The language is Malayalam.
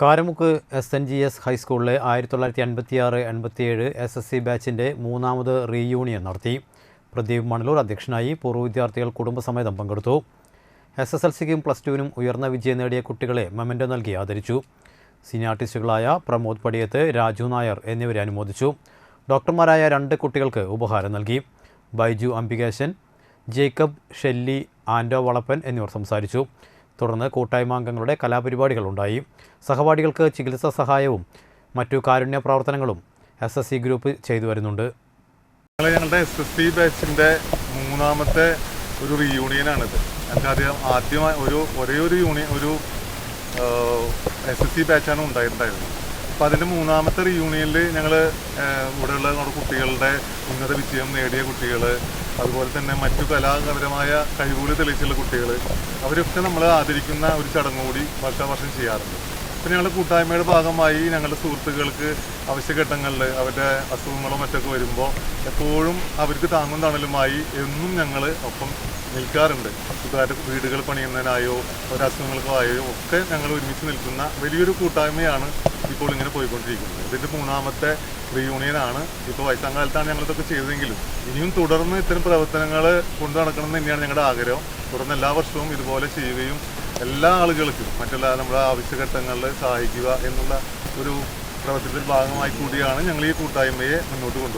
Karamukku S N G S ഹൈസ്കൂളിലെ ആയിരത്തി തൊള്ളായിരത്തി അൻപത്തി ആറ് എൺപത്തിയേഴ് എസ് എസ് സി ബാച്ചിന്റെ മൂന്നാമത് റീയൂണിയൻ നടത്തി. പ്രദീപ് മണലൂർ അധ്യക്ഷനായി പൂർവ വിദ്യാർത്ഥികൾ കുടുംബസമേതം പങ്കെടുത്തു. എസ് എസ് എൽ സിക്കും പ്ലസ് ടുവിനും ഉയർന്ന വിജയം നേടിയ കുട്ടികളെ മെമന്റോ നൽകി ആദരിച്ചു. സീനിയർ ആർട്ടിസ്റ്റുകളായ പ്രമോദ് പടിയത്ത് രാജു നായർ എന്നിവരെ അനുമോദിച്ചു. ഡോക്ടർമാരായ രണ്ട് കുട്ടികൾക്ക് ഉപഹാരം നൽകി. ബൈജു അംബികേശൻ ജേക്കബ് ഷെല്ലി ആൻഡോ വളപ്പൻ എന്നിവർ സംസാരിച്ചു. തുടർന്ന് അംഗങ്ങളുടെ കലാപരിപാടികളുണ്ടായി. സഹപാഠികൾക്ക് ചികിത്സാ സഹായവും മറ്റു കാരുണ്യ പ്രവർത്തനങ്ങളും എസ് എസ് സി ഗ്രൂപ്പ് ചെയ്തു വരുന്നുണ്ട്. ഞങ്ങളുടെ എസ് എസ് സി ബാച്ചിന്റെ മൂന്നാമത്തെ ഒരു റീയൂണിയനാണിത് ഞങ്ങൾക്ക് ആദ്യം ആദ്യമായി ഒരു ഒരേ ഒരു യൂണിയൻ ഒരു എസ് എസ് സി ബാച്ചാണ് ഉണ്ടായിട്ടുണ്ടായിരുന്നത്. അപ്പോൾ അതിന്റെ മൂന്നാമത്തെ റീയൂണിയനിൽ ഞങ്ങൾ ഇവിടെയുള്ള നമ്മുടെ കുട്ടികളുടെ ഉന്നത വിജയം നേടിയ കുട്ടികൾ അതുപോലെ തന്നെ മറ്റു കലാപരമായ കഴിവുകൾ തെളിയിച്ചുള്ള കുട്ടികൾ അവരൊക്കെ നമ്മൾ ആദരിക്കുന്ന ഒരു ചടങ്ങ് കൂടി വർഷാവർഷം ചെയ്യാറുണ്ട്. പിന്നെ ഞങ്ങളുടെ കൂട്ടായ്മയുടെ ഭാഗമായി ഞങ്ങളുടെ സുഹൃത്തുക്കൾക്ക് അവശ്യഘട്ടങ്ങളിൽ അവരുടെ അസുഖങ്ങളോ മറ്റൊക്കെ വരുമ്പോൾ എപ്പോഴും അവർക്ക് താങ്ങും തണലുമായി എന്നും ഞങ്ങൾ ഒപ്പം നിൽക്കാറുണ്ട്. കൂട്ടുകാരുടെ വീടുകൾ പണിയുന്നതിനായോ ഒരു അസുഖങ്ങൾക്കോ ആയോ ഒക്കെ ഞങ്ങൾ ഒരുമിച്ച് നിൽക്കുന്ന വലിയൊരു കൂട്ടായ്മയാണ് ഇപ്പോൾ ഇങ്ങനെ പോയിക്കൊണ്ടിരിക്കുന്നത്. ഇതിന്റെ മൂന്നാമത്തെ റീയൂണിയനാണ് ഇപ്പോൾ വയസ്സാം കാലത്താണ് ഞങ്ങളിതൊക്കെ ചെയ്തതെങ്കിലും ഇനിയും തുടർന്ന് ഇത്തരം പ്രവർത്തനങ്ങൾ കൊണ്ടു നടക്കണം എന്ന് തന്നെയാണ് ഞങ്ങളുടെ ആഗ്രഹം. തുടർന്ന് എല്ലാ വർഷവും ഇതുപോലെ ചെയ്യുകയും എല്ലാ ആളുകൾക്കും മറ്റുള്ള നമ്മുടെ ആവശ്യഘട്ടങ്ങളിൽ സഹായിക്കുക എന്നുള്ള ഒരു പ്രവർത്തനത്തിൽ ഭാഗമായി കൂടിയാണ് ഞങ്ങൾ ഈ കൂട്ടായ്മയെ മുന്നോട്ട് കൊണ്ടുപോകുന്നത്.